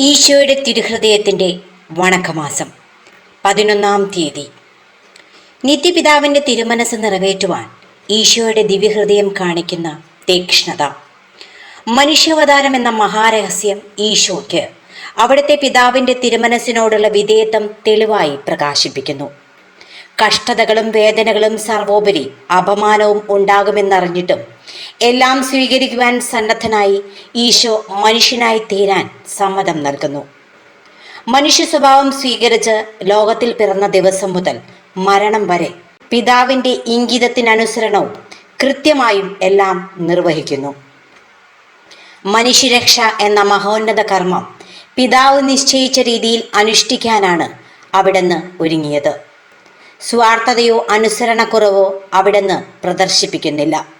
ഈശോയുടെ തിരുഹൃദയത്തിന്റെ വണക്കമാസം പതിനൊന്നാം തീയതി. നിത്യപിതാവിന്റെ തിരുമനസ് നിറവേറ്റുവാൻ ഈശോയുടെ ദിവ്യഹൃദയം കാണിക്കുന്ന തീക്ഷ്ണത. മനുഷ്യാവതാരം എന്ന മഹാരഹസ്യം ഈശോയ്ക്ക് അവിടുത്തെ പിതാവിന്റെ തിരുമനസ്സിനോടുള്ള വിധേയത്വം തെളിവായി പ്രകാശിപ്പിക്കുന്നു. കഷ്ടതകളും വേദനകളും സർവോപരി അപമാനവും ഉണ്ടാകുമെന്നറിഞ്ഞിട്ടും എല്ലാം സ്വീകരിക്കുവാൻ സന്നദ്ധനായി ഈശോ മനുഷ്യനായി തീരാൻ സമ്മതം നൽകുന്നു. മനുഷ്യ സ്വഭാവം സ്വീകരിച്ച് ലോകത്തിൽ പിറന്ന ദിവസം മുതൽ മരണം വരെ പിതാവിന്റെ ഇംഗിതത്തിനനുസരണവും കൃത്യമായും എല്ലാം നിർവഹിക്കുന്നു. മനുഷ്യരക്ഷ എന്ന മഹോന്നത കർമ്മം പിതാവ് നിശ്ചയിച്ച രീതിയിൽ അനുഷ്ഠിക്കാനാണ് അവിടുന്ന് ഒരുങ്ങിയത്. സ്വാർത്ഥതയോ അനുസരണക്കുറവോ അവിടുന്ന് പ്രദർശിപ്പിക്കുന്നില്ല.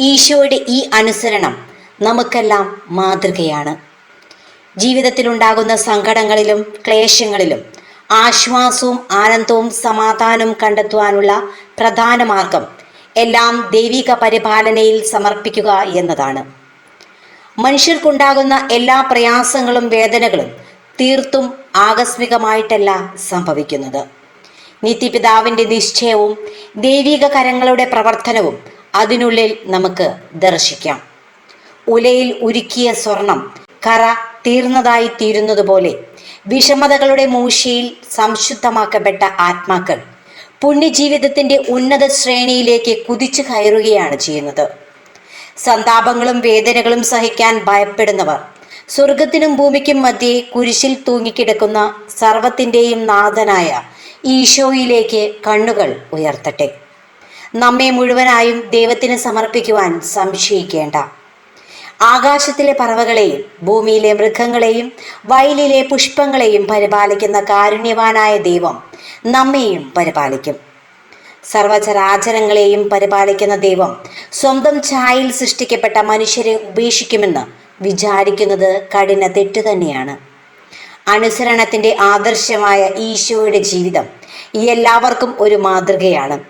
ഈശോയുടെ ഈ അനുസരണം നമുക്കെല്ലാം മാതൃകയാണ്. ജീവിതത്തിലുണ്ടാകുന്ന സങ്കടങ്ങളിലും ക്ലേശങ്ങളിലും ആശ്വാസവും ആനന്ദവും സമാധാനവും കണ്ടെത്തുവാനുള്ള പ്രധാന മാർഗം എല്ലാം ദൈവിക പരിപാലനയിൽ സമർപ്പിക്കുക എന്നതാണ്. മനുഷ്യർക്കുണ്ടാകുന്ന എല്ലാ പ്രയാസങ്ങളും വേദനകളും തീർത്തും ആകസ്മികമായിട്ടല്ല സംഭവിക്കുന്നത്. നിത്യപിതാവിന്റെ നിശ്ചയവും ദൈവിക കരങ്ങളുടെ പ്രവർത്തനവും അതിനുള്ളിൽ നമുക്ക് ദർശിക്കാം. ഉലയിൽ ഉരുക്കിയ സ്വർണം കറ തീർന്നതായി തീരുന്നതുപോലെ വിഷമതകളുടെ മൂശയിൽ സംശുദ്ധമാക്കപ്പെട്ട ആത്മാക്കൾ പുണ്യജീവിതത്തിന്റെ ഉന്നത ശ്രേണിയിലേക്ക് കുതിച്ചു കയറുകയാണ് ചെയ്യുന്നത്. സന്താപങ്ങളും വേദനകളും സഹിക്കാൻ ഭയപ്പെടുന്നവർ സ്വർഗത്തിനും ഭൂമിക്കും മധ്യേ കുരിശിൽ തൂങ്ങിക്കിടക്കുന്ന സർവത്തിന്റെയും നാഥനായ ഈശോയിലേക്ക് കണ്ണുകൾ ഉയർത്തട്ടെ. നമ്മെ മുഴുവനായും ദൈവത്തിന് സമർപ്പിക്കുവാൻ സംശയിക്കേണ്ട. ആകാശത്തിലെ പറവകളെയും ഭൂമിയിലെ മൃഗങ്ങളെയും വയലിലെ പുഷ്പങ്ങളെയും പരിപാലിക്കുന്ന കാരുണ്യവാനായ ദൈവം നമ്മെയും പരിപാലിക്കും. സർവചരാചരങ്ങളെയും പരിപാലിക്കുന്ന ദൈവം സ്വന്തം ഛായയിൽ സൃഷ്ടിക്കപ്പെട്ട മനുഷ്യരെ ഉപേക്ഷിക്കുമെന്ന് വിചാരിക്കുന്നത് കഠിന തെറ്റു തന്നെയാണ്. അനുസരണത്തിന്റെ ആദർശമായ ഈശോയുടെ ജീവിതം എല്ലാവർക്കും ഒരു മാതൃകയാണ്.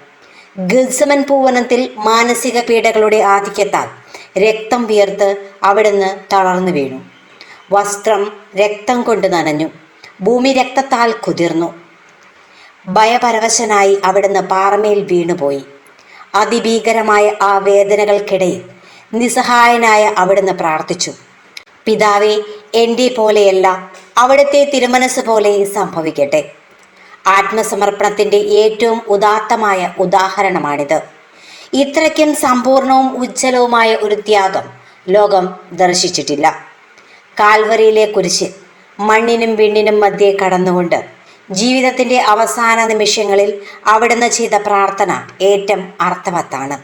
ഗത്സമൻ പൂവനത്തിൽ മാനസിക പീഡകളുടെ ആധിക്യത്താൽ രക്തം വിയർത്ത് അവിടുന്ന് തളർന്നു വീണു. വസ്ത്രം രക്തം കൊണ്ട് നനഞ്ഞു. ഭൂമി രക്തത്താൽ കുതിർന്നു. ഭയപരവശനായി അവിടുന്ന് പാറമേൽ വീണുപോയി. അതിഭീകരമായ ആ വേദനകൾക്കിടയിൽ നിസ്സഹായനായ അവിടുന്ന് പ്രാർത്ഥിച്ചു. പിതാവേ എന്റെ പോലെയല്ല അവിടുത്തെ തിരുമനസ് പോലെ സംഭവിക്കട്ടെ. ആത്മസമർപ്പണത്തിന്റെ ഏറ്റവും ഉദാത്തമായ ഉദാഹരണമാണിത്. ഇത്രയ്ക്കും സമ്പൂർണവും ഉജ്ജ്വലവുമായ ഒരു ത്യാഗം ലോകം ദർശിച്ചിട്ടില്ല. കാൽവരിയിലെ കുരിശ് മണ്ണിനും വിണ്ണിനും മധ്യേ കടന്നുകൊണ്ട് ജീവിതത്തിന്റെ അവസാന നിമിഷങ്ങളിൽ അവിടുന്ന് ചെയ്ത പ്രാർത്ഥന ഏറ്റവും അർത്ഥവത്താണ്.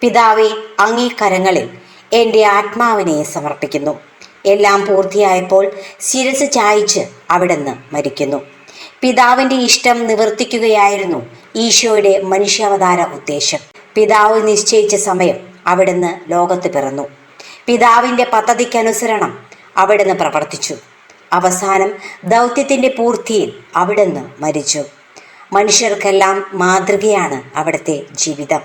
പിതാവെ അംഗീകരങ്ങളിൽ കരങ്ങളിൽ എന്റെ ആത്മാവിനെ സമർപ്പിക്കുന്നു. എല്ലാം പൂർത്തിയായപ്പോൾ ശിരസ് ചായ്ച്ച് അവിടുന്ന് മരിക്കുന്നു. പിതാവിന്റെ ഇഷ്ടം നിവർത്തിക്കുകയായിരുന്നു ഈശോയുടെ മനുഷ്യാവതാര ഉദ്ദേശം. പിതാവ് നിശ്ചയിച്ച സമയം അവിടുന്ന് ലോകത്ത് പിറന്നു. പിതാവിന്റെ പദ്ധതിക്കനുസരണം അവിടുന്ന് പ്രവർത്തിച്ചു. അവസാനം ദൗത്യത്തിന്റെ പൂർത്തിയിൽ അവിടുന്ന് മരിച്ചു. മനുഷ്യർക്കെല്ലാം മാതൃകയാണ് അവിടുത്തെ ജീവിതം.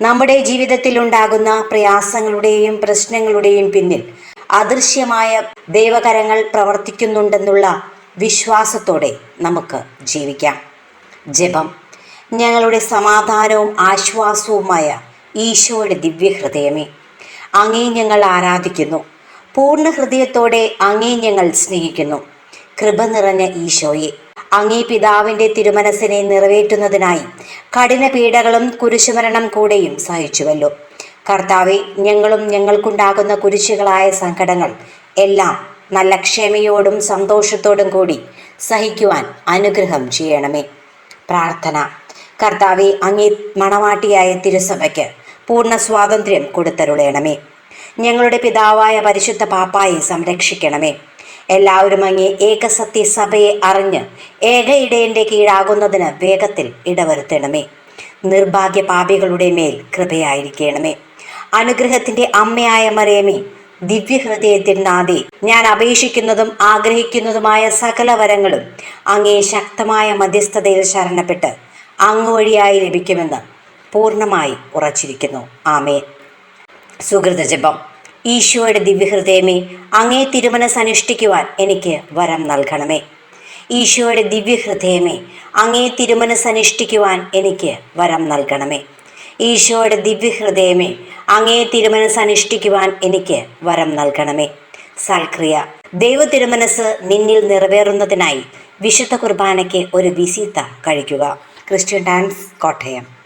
നമ്മുടെ ജീവിതത്തിൽ ഉണ്ടാകുന്ന പ്രയാസങ്ങളുടെയും പ്രശ്നങ്ങളുടെയും പിന്നിൽ അദൃശ്യമായ ദൈവകരങ്ങൾ പ്രവർത്തിക്കുന്നുണ്ടെന്നുള്ള വിശ്വാസത്തോടെ നമുക്ക് ജീവിക്കാം. ജപം ഞങ്ങളുടെ സമാധാനവും ആശ്വാസവുമായ ഈശോയുടെ ദിവ്യഹൃദയമേ അങ്ങേ ഞങ്ങൾ ആരാധിക്കുന്നു. പൂർണ ഹൃദയത്തോടെ അങ്ങേ ഞങ്ങൾ സ്നേഹിക്കുന്നു. കൃപ നിറഞ്ഞ ഈശോയെ അങ്ങേ പിതാവിന്റെ തിരുമനസ്സിനെ നിറവേറ്റുന്നതിനായി കഠിന പീഡകളും കുരിശുമരണം കൂടെയും സഹിച്ചുവല്ലോ. കർത്താവെ ഞങ്ങളും ഞങ്ങൾക്കുണ്ടാകുന്ന കുരിശുകളായ സങ്കടങ്ങൾ എല്ലാം നല്ല ക്ഷമയോടും സന്തോഷത്തോടും കൂടി സഹിക്കുവാൻ അനുഗ്രഹം ചെയ്യണമേ. പ്രാർത്ഥന. കർത്താവെ അങ്ങേ മണവാട്ടിയായ തിരുസഭയ്ക്ക് പൂർണ സ്വാതന്ത്ര്യം കൊടുത്തരുളയണമേ ഞങ്ങളുടെ പിതാവായ പരിശുദ്ധ പാപ്പായെ സംരക്ഷിക്കണമേ. എല്ലാവരും അങ്ങേ ഏകസത്യ സഭയെ അറിഞ്ഞ് ഏക ഇടയന്റെ കീഴാകുന്നതിന് വേഗത്തിൽ ഇടവരുത്തണമേ. നിർഭാഗ്യ പാപികളുടെ മേൽ കൃപയായിരിക്കണമേ. അനുഗ്രഹത്തിന്റെ അമ്മയായ മറിയമേ ദിവ്യഹൃദയത്തിൽ നാദി ഞാൻ അപേക്ഷിക്കുന്നതും ആഗ്രഹിക്കുന്നതുമായ സകല വരങ്ങളും അങ്ങേ ശക്തമായ മധ്യസ്ഥതയിൽ ശരണപ്പെട്ട് അങ്ങ് വഴിയായി ലഭിക്കുമെന്ന് പൂർണമായി ഉറച്ചിരിക്കുന്നു. ആമേ സുഹൃത ജപം. ഈശോയുടെ ദിവ്യഹൃദയമേ അങ്ങേ തിരുമനസ് അനുഷ്ഠിക്കുവാൻ എനിക്ക് വരം നൽകണമേ. ഈശോയുടെ ദിവ്യഹൃദയമേ അങ്ങേ തിരുമനസ് അനുഷ്ഠിക്കുവാൻ എനിക്ക് വരം നൽകണമേ. ഈശോയുടെ ദിവ്യഹൃദയമേ അങ്ങേ തിരുമനസ് അനുഷ്ഠിക്കുവാൻ എനിക്ക് വരം നൽകണമേ. സൽക്രിയ ദൈവ തിരുമനസ് നിന്നിൽ നിറവേറുന്നതിനായി വിശുദ്ധ കുർബാനയ്ക്ക് ഒരു വിസീത്ത കഴിക്കുക. Christian dance Kottayam.